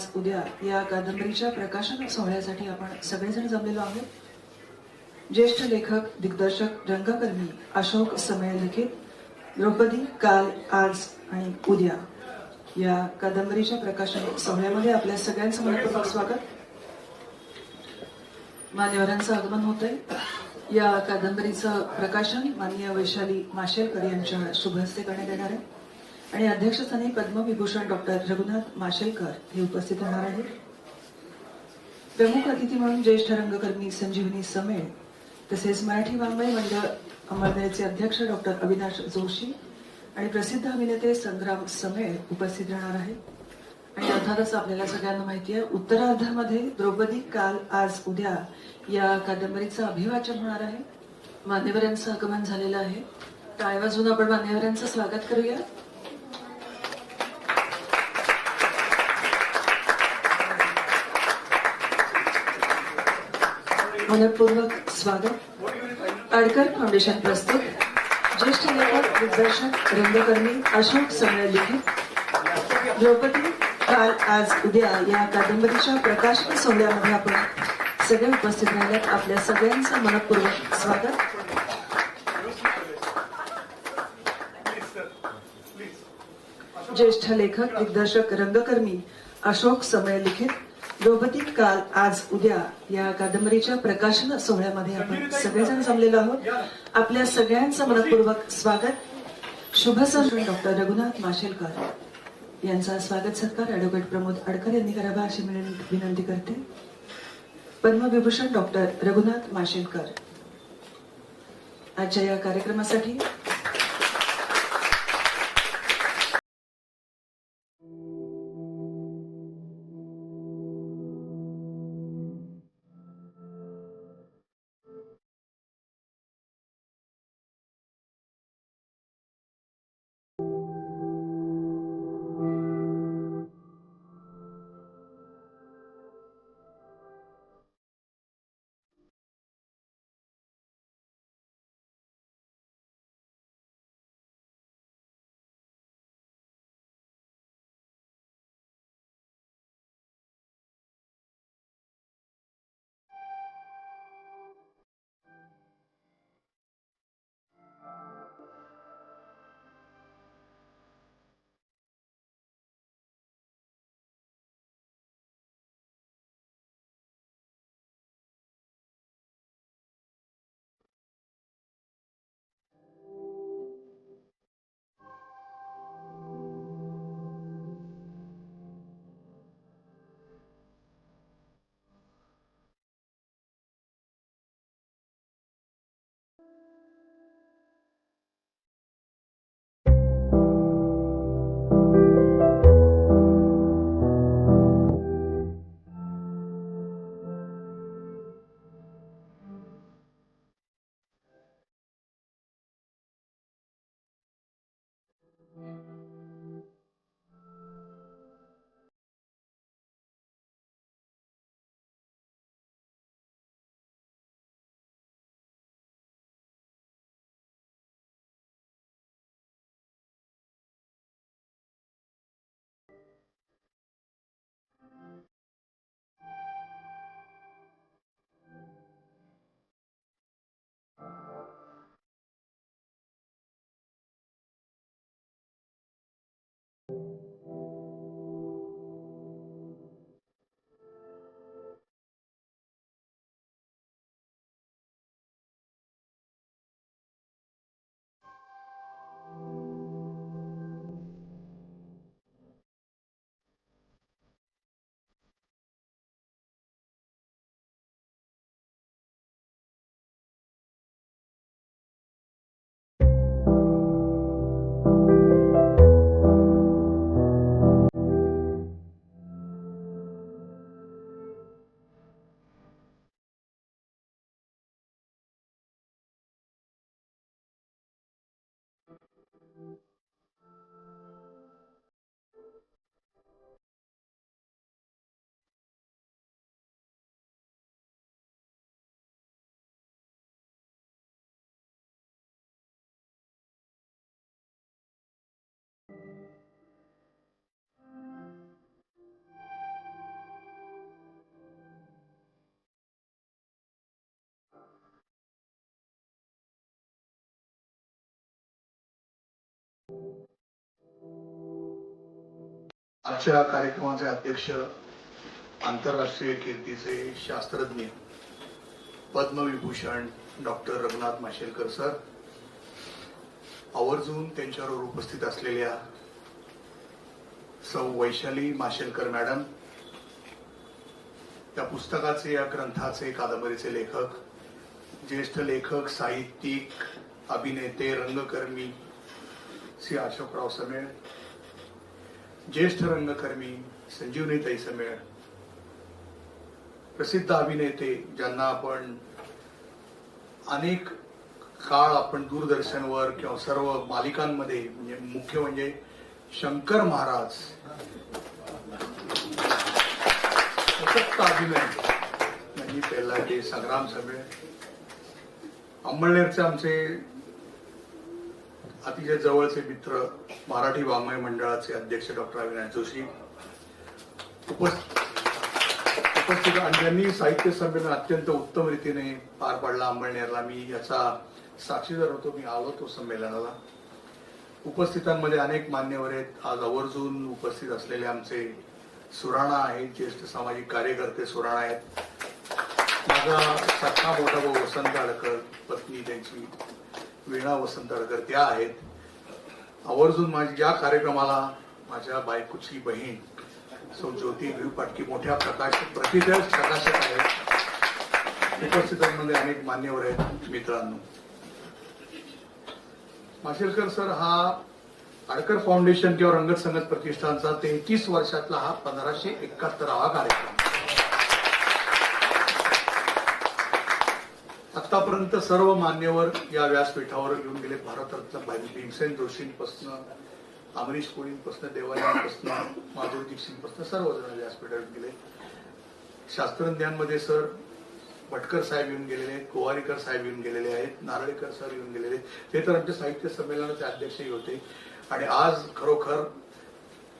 आज उद्या या कादंबरीच्या प्रकाशन सोहळ्यासाठी आपण सगळेजण जमलेलो आहोत. ज्येष्ठ लेखक दिग्दर्शक रंगकर्मी अशोक समय लिखित द्रौपदी काल आज आणि उद्या या कादंबरीच्या प्रकाशन सोहळ्यामध्ये आपल्या सगळ्यांचं मनपूर्वक स्वागत. मान्यवरांचं आगमन होत आहे या कादंबरीचं प्रकाशन माननीय वैशाली माशेलकर यांच्या शुभ हस्ते करण्यात येणार आहे. आणि अध्यक्षस्थानी पद्मविभूषण डॉक्टर रघुनाथ माशेलकर हे उपस्थित राहणार आहेत. प्रमुख अतिथी म्हणून ज्येष्ठ रंगकर्मी संजीवनी समेळ तसेच मराठी वाङ्मय मंडळ अमरनेरचे अध्यक्ष डॉक्टर अविनाश जोशी आणि प्रसिद्ध अभिनेते संग्राम समेळ उपस्थित राहणार आहेत. आणि अर्थातच आपल्याला सगळ्यांना माहिती आहे उत्तरार्धामध्ये द्रौपदी काल आज उद्या या कादंबरीचं अभिवाचन होणार आहे. मान्यवरांचं आगमन झालेलं आहे. टाळ वाजून आपण मान्यवरांचं स्वागत करूया. मनपूर्वक स्वागत. आडकर फाउंडेशन प्रस्तुत. ज्येष्ठ लेखक दिग्दर्शक रंगकर्मी अशोक समय लिखित द्रौपदी काल आज उद्या या कादंबरीच्या प्रकाशन सोहळ्यामध्ये आपण सगळे उपस्थित राहिल्यात. आपल्या सगळ्यांचं मनपूर्वक स्वागत. ज्येष्ठ लेखक दिग्दर्शक रंगकर्मी अशोक समय लिखित द्रौपदी काल आज उद्या या कादंबरीच्या प्रकाशन सोहळ्यामध्ये आपण सगळेजण जमलेलो आहोत. आपल्या सगळ्यांचं मनपूर्वक स्वागत. शुभ सण डॉक्टर रघुनाथ माशेलकर. यांचा स्वागत सत्कार ऍडव्होकेट प्रमोद अडकर यांनी करावा अशी मी विनंती करते. पद्मविभूषण डॉक्टर रघुनाथ माशेलकर. आजच्या या कार्यक्रमासाठी आजच्या कार्यक्रमाचे अध्यक्ष आंतरराष्ट्रीय कीर्तीचे शास्त्रज्ञ पद्मविभूषण डॉक्टर रघुनाथ माशेलकर सर आवर्जून त्यांच्यावर उपस्थित असलेल्या सौ वैशाली माशेलकर मॅडम त्या पुस्तकाचे या ग्रंथाचे कादंबरीचे लेखक ज्येष्ठ लेखक साहित्यिक अभिनेते रंगकर्मी श्री अशोकराव समेळ ज्येष्ठ रंगकर्मी संजीवनीताई समेळ प्रसिद्ध अभिनेते ज्यांना आपण अनेक काळ आपण दूरदर्शनवर किंवा सर्व मालिकांमध्ये म्हणजे मुख्य म्हणजे शंकर महाराज सशक्त अभिनय म्हणजे पहिला ते संग्राम समेळ. अंमळनेरचे आमचे अतिशय जवळचे मित्र मराठी वाङ्मय मंडळाचे अध्यक्ष डॉक्टर अविनाश जोशी. उपस्थित आणि ज्यांनी साहित्य संमेलन अत्यंत उत्तम रीतीने पार पाडला अंमळनेरला मी याचा साक्षीदार होतो मी आलो तो संमेलनाला. उपस्थितांमध्ये अनेक मान्यवर आहेत. आज आवर्जून उपस्थित असलेले आमचे सुराणा आहेत ज्येष्ठ सामाजिक कार्यकर्ते सुराणा आहेत. माझा सख्खा मोठा भाऊ वसंत आडकर पत्नी त्यांची वीणा वसंत आडकर त्या आहेत. आवर्जून माझी या कार्यक्रमाला माझ्या बायकोची बहीण सौ ज्योती भिव पाटकी मोठ्या प्रकाश प्रथित प्रकाशक आहेत. उपस्थितांमध्ये अनेक मान्यवर आहेत मित्रांनो. माशेलकर सर हा आडकर फाउंडेशन किंवा रंगत संगत प्रतिष्ठानचा तेहतीस वर्षातला हा पंधराशे एकाहत्तरावा कार्यक्रम. आतापर्यंत सर्व मान्यवर या व्यासपीठावर येऊन गेले. भारतरत्न भीमसेन जोशींपासून अमरीश कोळींपासून देवालयांपासून माधुरी दीक्षितपासून सर्वजण व्यासपीठावर येऊन गेले. शास्त्रज्ञांमध्ये सर भटकर साहेब येऊन गेलेले आहेत गोवारीकर साहेब येऊन गेलेले आहेत नारळीकर सर येऊन गेलेले आहेत. ते तर आमच्या साहित्य संमेलनाचे अध्यक्षही होते. आणि आज खरोखर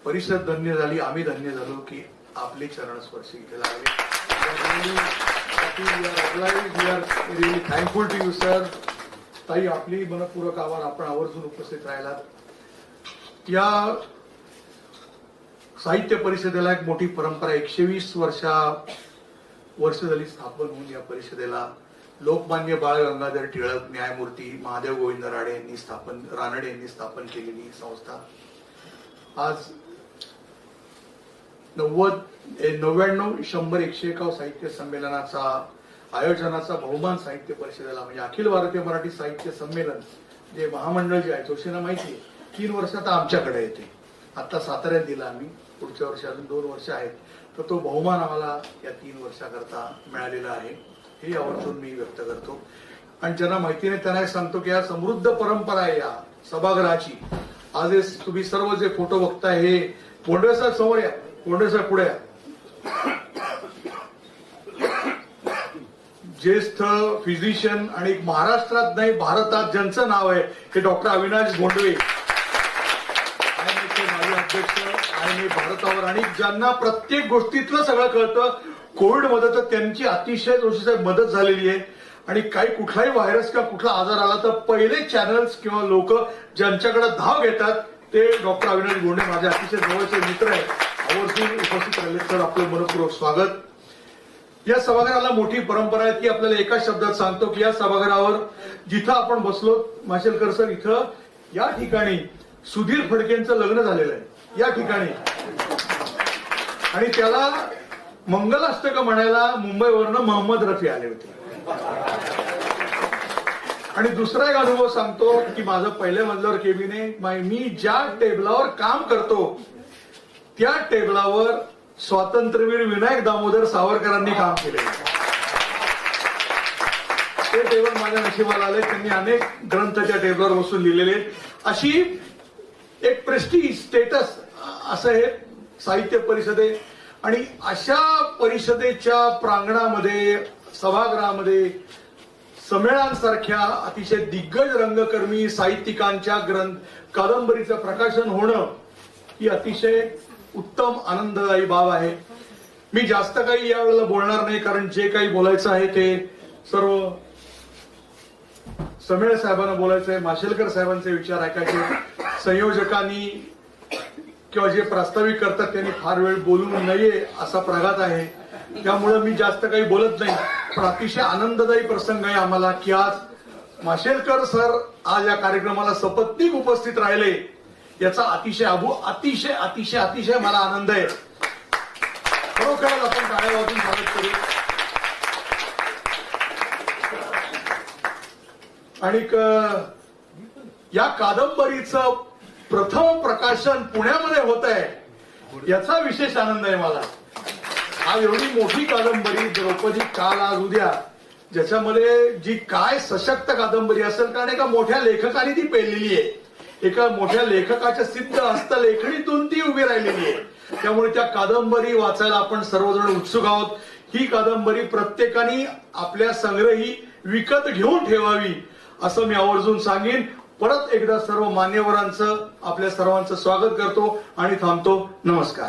परिषद धन्य झाली आम्ही धन्य झालो की आपले चरण स्पर्श इथे लागले. थँकफुल टू यू सर ताई आपली मनपूरक आवार आपण आवर्जून उपस्थित राहिलात. या साहित्य परिषदेला एक मोठी परंपरा एकशे वीस वर्षा वर्ष झाली स्थापन होऊन या परिषदेला. लोकमान्य बाळ गंगाधर टिळक न्यायमूर्ती महादेव गोविंद राणे यांनी स्थापन रानडे यांनी स्थापन केलेली संस्था. आज नव्वद नव्याण्णव शंभर एकशे एकाव साहित्य संमेलनाचा आयोजनाचा बहुमान साहित्य परिषदेला म्हणजे अखिल भारतीय मराठी साहित्य संमेलन जे महामंडळ जे आहे जोशींना माहिती आहे तीन वर्ष आता आमच्याकडे येते. आता साताऱ्यात दिला आम्ही पुढच्या वर्षी अजून दोन वर्ष आहेत. तर तो बहुमान आम्हाला या तीन वर्षाकरता मिळालेला आहे. हे आवर्जून मी व्यक्त करतो. आणि ज्यांना माहिती नाही त्यांना सांगतो की या समृद्ध परंपरा आहे या सभागृहाची. आज तुम्ही सर्व जे फोटो बघताय हे बोंडवे साहेब समोर या. कोंडेसा कुड्या ज्येष्ठ फिजिशियन आणि महाराष्ट्रात नाही भारतात ज्यांचं नाव आहे ते डॉक्टर अविनाश भोंडवे माजी अध्यक्ष आणि भारतावर आणि ज्यांना प्रत्येक गोष्टीतलं सगळं कळतं कोविडमध्ये तर त्यांची अतिशय जोशी साहेब मदत झालेली आहे. आणि काही कुठलाही व्हायरस किंवा कुठला आजार आला तर पहिले चॅनल्स किंवा लोक ज्यांच्याकडे धाव घेतात ते डॉक्टर अविनाश गोंडे माझे अतिशय जवळचे मित्र आहेत. आवर्जून उपस्थित राहिले तर आपलं मनपूर्वक स्वागत. या सभागृहाला मोठी परंपरा आहे ती आपल्याला एका शब्दात सांगतो की या सभागृहावर जिथं आपण बसलो माशेलकर सर इथं या ठिकाणी सुधीर फडकेंचं लग्न झालेलं आहे. या ठिकाणी. आणि त्याला मंगलाष्टक म्हणायला मुंबईवरनं मोहम्मद रफी आले होते. आणि दुसरा एक अनुभव सांगतो की माझं पहिल्या मजल्यावर केबिने मी ज्या टेबलावर काम करतो त्या टेबलावर स्वातंत्र्यवीर विनायक दामोदर सावरकरांनी काम केले ते टेबल माझ्या नशिबाला आले त्यांनी अनेक ग्रंथ त्या टेबलवर बसून लिहिलेले अशी एक प्रेस्टी स्टेटस असं हे साहित्य परिषदे. आणि अशा परिषदेच्या प्रांगणामध्ये सभागृहामध्ये संमेलनांसारख्या अतिशय दिग्गज रंगकर्मी साहित्यिकांच्या ग्रंथ कादंबरीचं प्रकाशन होणं ही अतिशय उत्तम आनंददायी बाब आहे. मी जास्त काही यावेळेला बोलणार नाही कारण जे काही बोलायचं आहे ते सर्व समेळ साहेबांना बोलायचं आहे माशेलकर साहेबांचे विचार ऐकायचे संयोजकांनी किंवा जे प्रास्ताविक करतात त्यांनी फार वेळ बोलू नये असा प्रघात आहे. त्यामुळे मी जास्त काही बोलत नाही. पण अतिशय आनंददायी प्रसंग आहे आम्हाला की आज माशेलकर सर आज या कार्यक्रमाला सपत्नीक उपस्थित राहिले. याचा अतिशय अभू अतिशय अतिशय अतिशय मला आनंद आहे. खरोखरच आपण टाळ्या वाजून स्वागत करू. आणि या कादंबरीचं प्रथम प्रकाशन पुण्यामध्ये होत आहे याचा विशेष आनंद आहे मला. हा एवढी मोठी कादंबरी द्रौपदी काल आज उद्या ज्याच्यामध्ये जी काय सशक्त कादंबरी असेल कारण एका मोठ्या लेखकाने ती पेरलेली आहे. एका मोठ्या लेखकाच्या सिद्ध हस्तलेखणीतून ती उभी राहिलेली आहे. त्यामुळे त्या कादंबरी वाचायला आपण सर्वजण उत्सुक आहोत. ही कादंबरी प्रत्येकाने आपल्या संग्रही विकत घेऊन ठेवावी असं मी आवर्जून सांगेन. परत एकदा सर्व मान्यवरांचं आपल्या सर्वांचं स्वागत करतो आणि थांबतो. नमस्कार.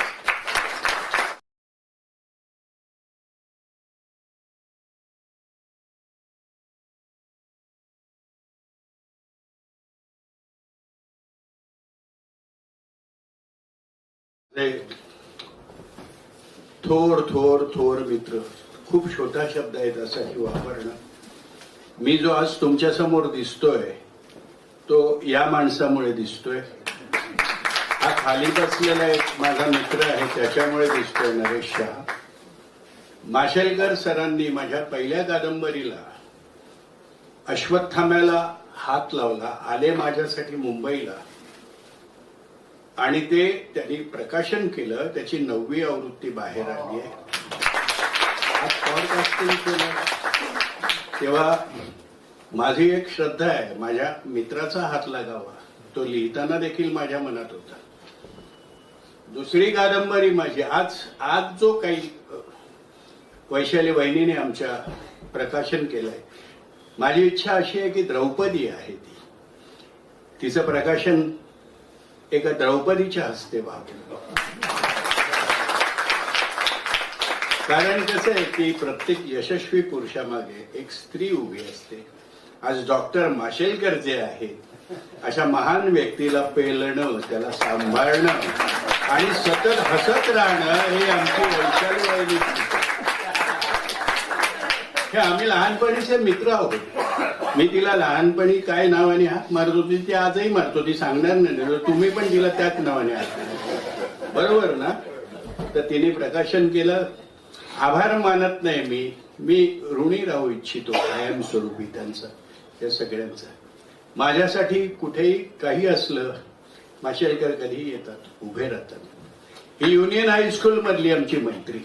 थोर थोर थोर मित्र. खूप छोटा शब्द आहे त्यासाठी वापरणं. मी जो आज तुमच्यासमोर दिसतोय तो या माणसामुळे दिसतोय. हा खाली बसलेला एक माझा मित्र आहे त्याच्यामुळे दिसतोय नरेश. शहा माशेलकर सरांनी माझ्या पहिल्या कादंबरीला अश्वत्थाम्याला हात लावला आले माझ्यासाठी मुंबईला. आणि ते त्यांनी प्रकाशन केलं त्याची नववी आवृत्ती बाहेर आली आहे. आज पॉडकास्टिंग केलं. तेव्हा माझी एक श्रद्धा आहे माझ्या मित्राचा हात लागावा. तो लिहिताना देखील माझ्या मनात होता. दुसरी कादंबरी माझी आज आज जो काही वैशाली वहिनीने आमच्या प्रकाशन केलंय माझी इच्छा अशी आहे की द्रौपदी आहे ती. तिचं प्रकाशन एका द्रौपदीच्या हस्ते व्हावं कारण कसं आहे की प्रत्येक यशस्वी पुरुषामागे एक स्त्री उभी असते. आज डॉक्टर माशेलकर जे आहेत अशा महान व्यक्तीला पेलणं त्याला सांभाळणं आणि सतत हसत राहणं हे आमची वैशाली हे आम्ही लहानपणीचे मित्र आहोत. मी तिला लहानपणी काय नावाने हाक मारत होती ती आजही मारतो ती सांगणार नाही. तुम्ही पण तिला त्याच नावाने हाक बरोबर ना? तर तिने प्रकाशन केलं. आभार मानत नाही मी. मी ऋणी राहू इच्छितो कायमस्वरूपी त्यांचा या सगळ्यांचा. माझ्यासाठी कुठेही काही असलं माशेलकर कधीही येतात उभे राहतात. ही युनियन हायस्कूल मधली आमची मैत्री.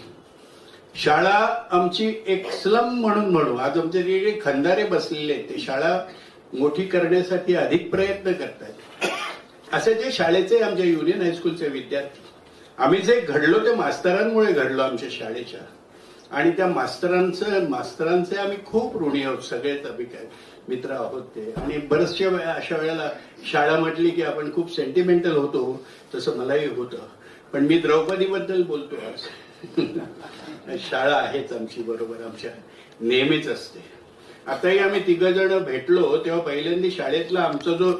शाळा आमची एक स्लम म्हणून म्हणू. आज आमचे जे जे खंदारे बसलेले आहेत ते शाळा मोठी करण्यासाठी अधिक प्रयत्न करतात असे जे शाळेचे आमच्या युनियन हायस्कूलचे विद्यार्थी आम्ही जे घडलो ते मास्तरांमुळे घडलो आमच्या शाळेच्या. आणि त्या मास्तरांचं मास्तरांचे आम्ही खूप ऋणी आहोत सगळेच आम्ही काय मित्र आहोत ते. आणि बरेचशा वेळा अशा वेळेला शाळा म्हटली की आपण खूप सेंटिमेंटल होतो तसं मलाही होतं. पण मी द्रौपदीबद्दल बोलतो आज. शाळा आहेच आमची बरोबर आमच्या नेहमीच असते. आताही आम्ही तिघ जण भेटलो तेव्हा पहिल्यांदा शाळेतला आमचा जो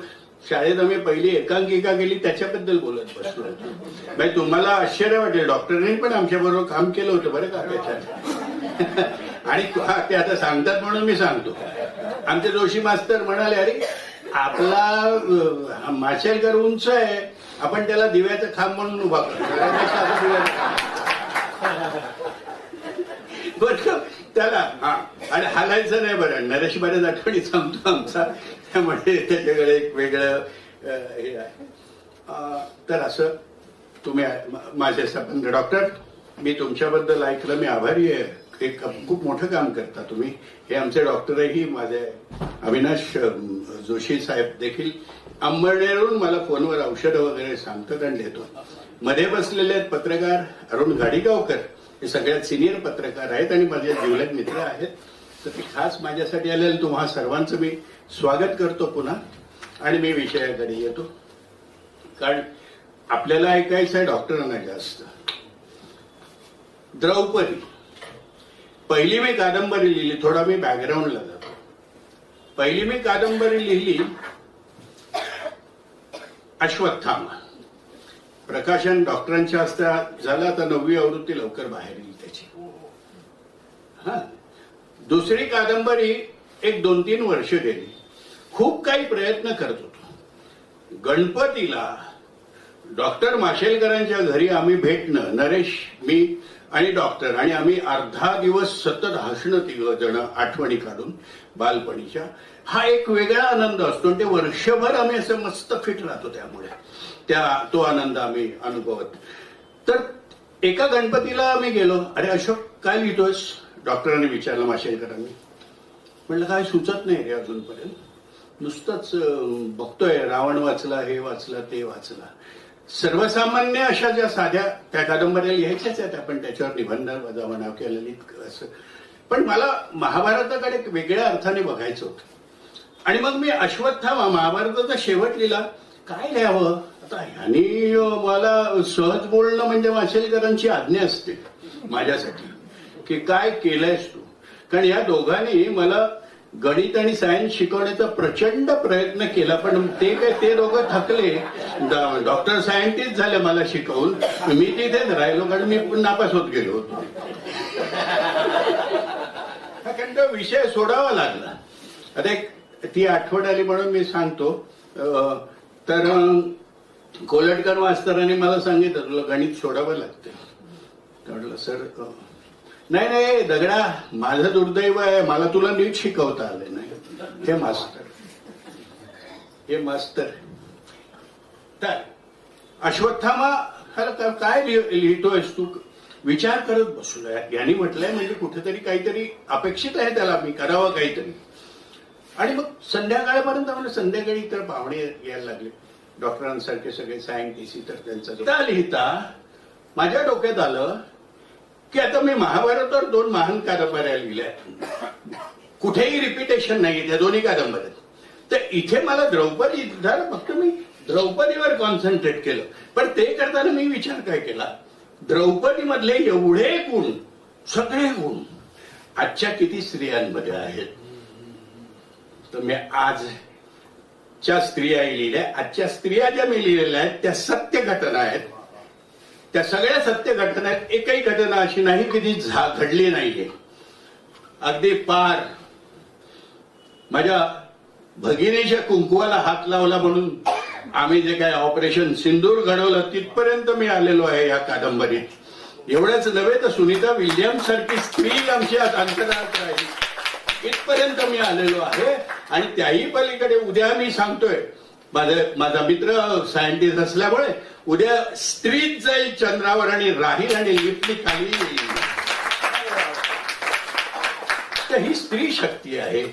शाळेत आम्ही पहिली एकांकिका केली त्याच्याबद्दल बोलत बसलो होतो. म्हणजे तुम्हाला आश्चर्य वाटेल डॉक्टरांनी पण आमच्या बरोबर काम केलं होतं बरं का त्याच्यात. आणि हा, ते आता सांगतात म्हणून मी सांगतो. आमचे जोशी मास्तर म्हणाले अरे आपला माशेलकर उंच आहे आपण त्याला दिव्याचा खांब म्हणून उभा करतो त्यापेक्षा असं दिव्याचं खांब. बर त्याला हा आणि हालायचं नाही बरं. नरेश बऱ्याच आठवणी सांगतो आमचा. त्यामुळे त्याच्याकडे एक वेगळं हे आहे. तर असं तुम्ही माझे संबंध. डॉक्टर मी तुमच्याबद्दल ऐकलं मी आभारी आहे. एक खूप मोठं काम करता तुम्ही. हे आमचे डॉक्टरही माझे अविनाश जोशी साहेब देखील अंबरनेरहून मला फोनवर औषधं वगैरे सांगतात आणि देतो मध्ये बसलेले आहेत पत्रकार अरुण घाडीगावकर. हे सगळ्यात सिनियर पत्रकार आहेत आणि माझे जिवलग मित्र आहेत. तर ते खास माझ्यासाठी आलेले तुम्हा सर्वांचं मी स्वागत करतो पुन्हा. आणि मी विषयाकडे येतो. कारण आपल्याला ऐकायचं आहे डॉक्टरांना जास्त. द्रौपदी. पहिली मी कादंबरी लिहिली. थोडा मी बॅकग्राऊंडला जातो. पहिली मी कादंबरी लिहिली अश्वत्थामा. प्रकाशन डॉक्टरांच्या हस्ते झालं. आता नववी आवृत्ती लवकर बाहेर येईल त्याची. हा. दुसरी कादंबरी एक दोन तीन वर्ष गेली. खूप काही प्रयत्न करत होतो. गणपतीला डॉक्टर माशेलकरांच्या घरी आम्ही भेटणं नरेश मी आणि डॉक्टर आणि आम्ही अर्धा दिवस सतत हसणं तिघ जण आठवणी काढून बालपणीच्या. हा एक वेगळा आनंद असतो आणि ते वर्षभर आम्ही असं मस्त फिट राहतो त्यामुळे. त्या तो आनंद आम्ही अनुभवत. तर एका गणपतीला मी गेलो. अरे अशोक काय लिहितोयस? डॉक्टरांनी विचारलं माशेलकरांनी. म्हणलं काय सुचत नाही रे अजूनपर्यंत. नुसतंच बघतोय रावण वाचला हे वाचलं ते वाचला. सर्वसामान्य अशा ज्या साध्या त्या कादंबऱ्या लिहायच्याच आहेत आपण त्याच्यावर निबंध वजा म्हणाव किंवा ललित असं. पण मला महाभारताकडे एक वेगळ्या अर्थाने बघायचं होतं. आणि मग मी अश्वत्थामा महाभारताचा शेवट लिहिला. काय लिहावं? आता मला सहज बोलणं म्हणजे माशेलकरांची आज्ञा असते माझ्यासाठी की काय केलंयस तू? कारण या दोघांनी मला गणित आणि सायन्स शिकवण्याचा प्रचंड प्रयत्न केला पण ते काय ते दोघं थकले. डॉक्टर सायंटिस्ट झाले मला शिकवून. मी तिथेच राहिलो कारण मी नापास होत गेलो होतो. हा, कारण विषय सोडावा लागला. आता ती आठवण आली म्हणून मी सांगतो. अं, तर कोलटकर मास्तरांनी मला सांगितलं तुला गणित सोडावं लागतं. म्हटलं सर नाही नाही दगडा माझं दुर्दैव आहे मला तुला नीट शिकवता आलं नाही. हे मास्तर. हे मास्तर. तर अश्वत्थामा खरं का- काय लिहितोयस तू? विचार करत बसलोय. यांनी म्हटलंय म्हणजे कुठेतरी काहीतरी अपेक्षित आहे त्याला मी करावं काहीतरी. आणि मग संध्याकाळपर्यंत म्हणजे संध्याकाळी तर पाहुणे यायला लागले. डॉक्टरांसारखे सगळे सायंटिस्ट तर त्यांचा त्या लिहिता लिहिता माझ्या डोक्यात आलं की आता मी महाभारतावर दोन महान कादंबऱ्या लिहिल्या. कुठेही रिपिटेशन नाही त्या दोन्ही कादंबऱ्यात. तर इथे मला द्रौपदी झालं फक्त मी द्रौपदीवर कॉन्सन्ट्रेट केलं. पण ते करताना मी विचार काय केला? द्रौपदी मधले एवढे गुण सगळे गुण आजच्या किती स्त्रियांमध्ये आहेत? तर मी आजच्या स्त्रिया लिहिल्या आजच्या स्त्रिया ज्या मी लिहिलेल्या आहेत त्या सत्य घटना आहेत. त्या सगळ्या सत्य घटना आहेत. एकही घटना अशी नाही की ती घडली नाहीये. अगदी पार. माझ्या भगिनीच्या कुंकुवाला हात लावला म्हणून आम्ही जे काय ऑपरेशन सिंदूर घडवलं तिथपर्यंत मी आलेलो आहे या कादंबरीत. एवढंच नव्हे तर सुनीता विल्यम सारखी स्त्री आमची अंतरात राहिली. इथपर्यंत मी आलेलो आहे. आणि त्याही पलीकडे उद्या मी सांगतोय माझा माझा मित्र सायंटिस्ट असल्यामुळे उद्या स्त्रीच जाईल चंद्रावर आणि राहील आणि लिफ्टली काही तर ही स्त्री शक्ती आहे.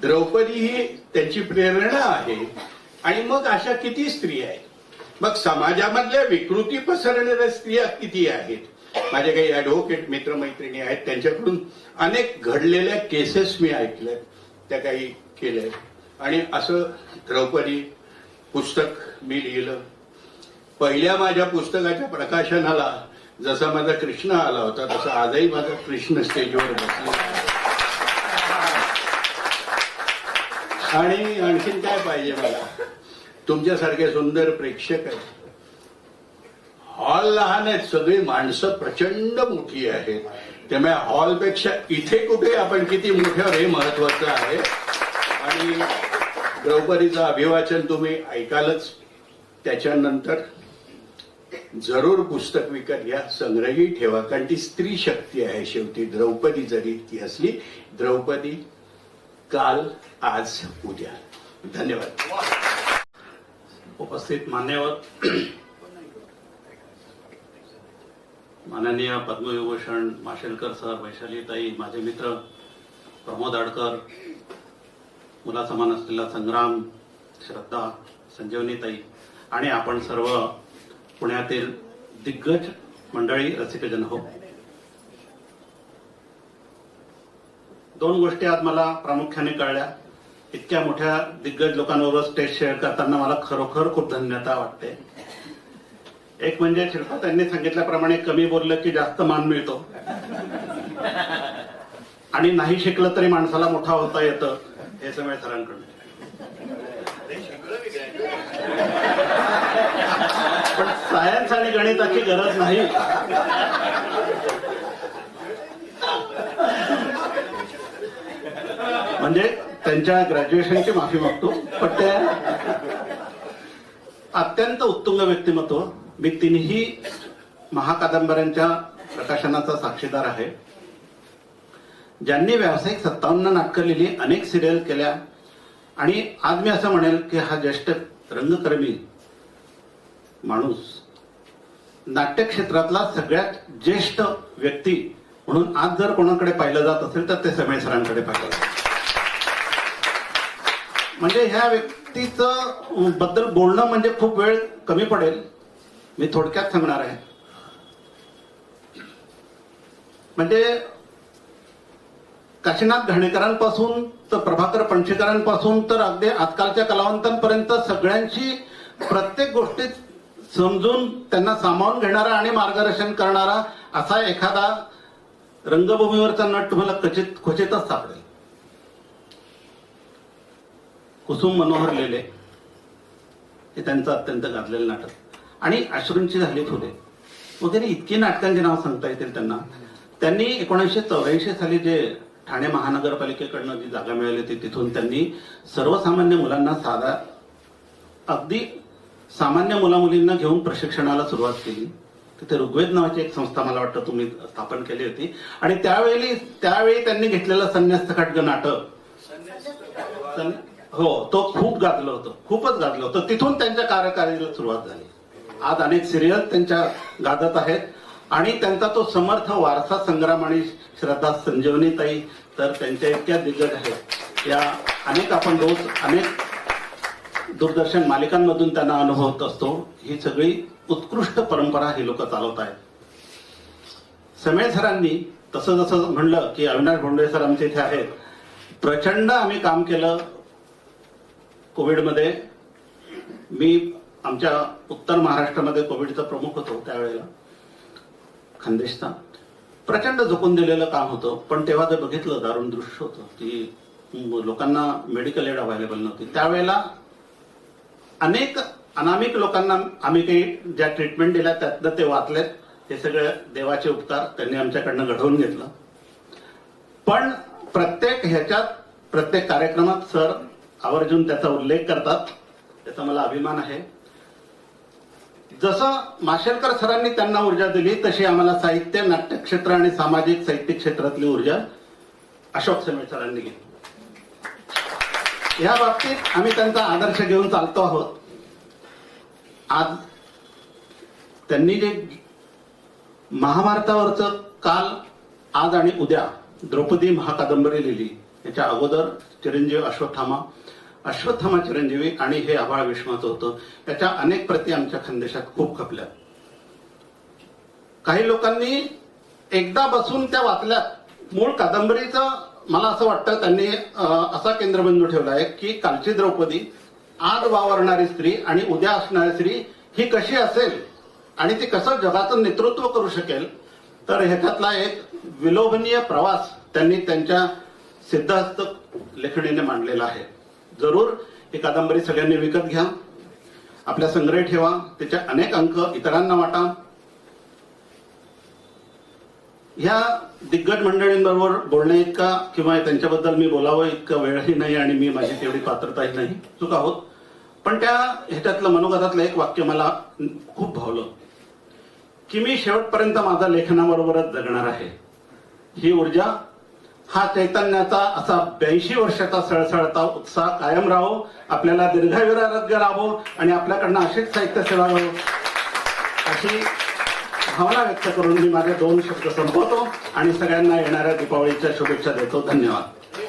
द्रौपदी ही त्यांची प्रेरणा आहे. आणि मग अशा किती स्त्रिया आहेत? मग समाजामधल्या विकृती पसरणाऱ्या स्त्रिया किती आहेत? माझे काही ऍडव्होकेट मित्रमैत्रिणी आहेत त्यांच्याकडून अनेक घडलेल्या केसेस मी ऐकल्यात. त्या काही केलंय. आणि असं द्रौपदी पुस्तक मी लिहिलं. पहिल्या माझ्या पुस्तकाच्या प्रकाशनाला जसा माझा कृष्ण आला होता तसा आजही माझा कृष्ण स्टेजवर बसला आणि आणखीन काय पाहिजे मला? तुमच्यासारखे सुंदर प्रेक्षक आहेत. हॉल लहान आहेत सगळी माणसं प्रचंड मोठी आहेत. त्यामुळे हॉलपेक्षा इथे कुठे आपण किती मोठ्यावर हे महत्वाचं आहे. आणि द्रौपदीचं अभिवाचन तुम्ही ऐकालच. त्याच्यानंतर जरूर पुस्तक विकत घ्या संग्रही ठेवा कारण ती स्त्री शक्ती आहे शेवटी द्रौपदी जरी ती असली द्रौपदी काल आज उद्या. धन्यवाद. उपस्थित मान्यवर माननीय पद्मविभूषण माशेलकर सर वैशालीताई माझे मित्र प्रमोद आडकर मुला समान असलेला संग्राम श्रद्धा संजीवनीताई आणि आपण सर्व पुण्यातील दिग्गज मंडळी रसिकजन हो दोन गोष्टी आज मला प्रामुख्याने कळल्या. इतक्या मोठ्या दिग्गज लोकांबरोबर स्टेज शेअर करताना मला खरोखर खूप धन्यता वाटते. एक म्हणजे शिल्पा त्यांनी सांगितल्याप्रमाणे कमी बोललं की जास्त मान मिळतो. आणि नाही शिकलं तरी माणसाला मोठा होता येतं. हे सगळे सरांकडून पण सायन्स आणि गणिताची गरज नाही. म्हणजे त्यांच्या ग्रॅज्युएशनची माफी मागतो पण ते अत्यंत उत्तुंग व्यक्तिमत्व. मी तिन्ही महाकादंबऱ्यांच्या प्रकाशनाचा साक्षीदार आहे. ज्यांनी व्यावसायिक सत्तावन्न नाटकं लिहिली अनेक सिरियल केल्या. आणि आज मी असं म्हणेल की हा ज्येष्ठ रंगकर्मी माणूस नाट्य क्षेत्रातला सगळ्यात ज्येष्ठ व्यक्ती म्हणून आज जर कोणाकडे पाहिलं जात असेल तर ते समय सरांकडे पाहिलं म्हणजे ह्या व्यक्तीचं बद्दल बोलणं म्हणजे खूप वेळ कमी पडेल. मी थोडक्यात सांगणार आहे. म्हणजे काशीनाथ घाणेकरांपासून तर प्रभाकर पणशीकरांपासून तर अगदी आजकालच्या कलावंतांपर्यंत सगळ्यांशी प्रत्येक गोष्टीत समजून त्यांना सामावून घेणारा आणि मार्गदर्शन करणारा असा एखादा रंगभूमीवरचा नट तुम्हाला क्वचित क्वचितच सापडेल. कुसुम मनोहर लेले हे त्यांचं अत्यंत गाजलेलं नाटक. आणि अश्रूंची झाली फुले. वगैरे इतकी नाटकांची नाव सांगता येतील त्यांना. त्यांनी एकोणीसशे चौऱ्याऐंशी साली जे ठाणे महानगरपालिकेकडनं जी जागा मिळाली होती तिथून त्यांनी सर्वसामान्य मुलांना साधा अगदी सामान्य मुलामुलींना घेऊन प्रशिक्षणाला सुरुवात केली. तिथे ऋग्वेद नावाची एक संस्था मला वाटतं तुम्ही स्थापन केली होती. आणि त्यावेळी त्यावेळी त्यांनी घेतलेलं संन्यास्त खड्ग नाटक. हो तो खूप गाजलं होतं. खूपच गाजलं होतं. तिथून त्यांच्या कार्यकारीला सुरुवात झाली. आज अनेक सिरियल त्यांच्या गाजत आहेत. आणि त्यांचा तो समर्थ वारसा संग्राम आणि श्रद्धा संजीवनीताई तर त्यांच्या इतक्या दिग्गज आहेत. या अनेक आपण रोज अनेक दूरदर्शन मालिकांमधून त्यांना अनुभवत असतो. ही सगळी उत्कृष्ट परंपरा हे लोक चालवत आहेत. समेळ सरांनी तसं जसं म्हणलं की अविनाश भोंडे सर आमचे इथे आहेत. प्रचंड आम्ही काम केलं कोविडमध्ये. मी आमच्या उत्तर महाराष्ट्रामध्ये कोविडचा प्रमुख होतो त्यावेळेला. खानदेशचा. प्रचंड झोकून दिलेलं काम होतं पण तेव्हा जर बघितलं दारुण दृश्य होतं. की लोकांना मेडिकल एड अवेलेबल नव्हती. त्यावेळेला अनेक अनामिक लोकांना आम्ही काही ज्या ट्रीटमेंट दिल्या त्यातनं ते वाचलेत. हे सगळे देवाचे उपकार त्यांनी आमच्याकडनं घडवून घेतलं. पण प्रत्येक ह्याच्यात प्रत्येक कार्यक्रमात सर आवर्जून त्याचा उल्लेख करतात. त्याचा मला अभिमान आहे. जसं माशेलकर सरांनी त्यांना ऊर्जा दिली तशी आम्हाला साहित्य नाट्य क्षेत्र आणि सामाजिक साहित्य क्षेत्रातली ऊर्जा अशोक समेळ सरांनी घेतली. या बाबतीत आम्ही त्यांचा आदर्श घेऊन चालतो आहोत. आज त्यांनी जे महाभारतावरचं काल आज आणि उद्या द्रौपदी महाकादंबरी लिहिली याच्या अगोदर चिरंजीव अश्वत्थामा अश्वत्थामा चिरंजीवी आणि हे आभाळ विश्वाचं होतं. त्याच्या अनेक प्रती आमच्या खानदेशात खूप खपल्या. काही लोकांनी एकदा बसून त्या वाचल्या. मूळ कादंबरीचं मला असं वाटतं त्यांनी असा केंद्रबिंदू ठेवला आहे की कालची द्रौपदी आज वावरणारी स्त्री आणि उद्या असणारी स्त्री ही कशी असेल आणि ती कसं जगाचं नेतृत्व करू शकेल तर ह्याच्यातला एक विलोभनीय प्रवास त्यांनी त्यांच्या सिद्धहस्त लेखणीने मांडलेला आहे. जरूर ही कादंबरी सगळ्यांनी विकत घ्या. आपल्या संग्रही ठेवा. त्याचे अनेक अंक इतरांना वाटा. ह्या दिग्गज मंडळींबरोबर बोलण्या इतका किंवा त्यांच्याबद्दल मी बोलावं इतका वेळही नाही आणि मी माझी तेवढी पात्रताही नाही. चूक आहोत. पण त्या ह्याच्यातलं मनोगतातलं एक वाक्य मला खूप भावलं. की मी शेवटपर्यंत माझा लेखनाबरोबरच जगणार आहे. ही ऊर्जा हा चैतन्याचा असा ब्याऐंशी वर्षाचा सळसळता उत्साह कायम राहो. आपल्याला दीर्घायुरारोग्य राहो आणि आपल्याकडनं अशीच साहित्य सेवा राहो अशी भावना व्यक्त करून मी माझे दोन शब्द संपवतो आणि सगळ्यांना येणाऱ्या दीपावलीच्या शुभेच्छा देतो. धन्यवाद.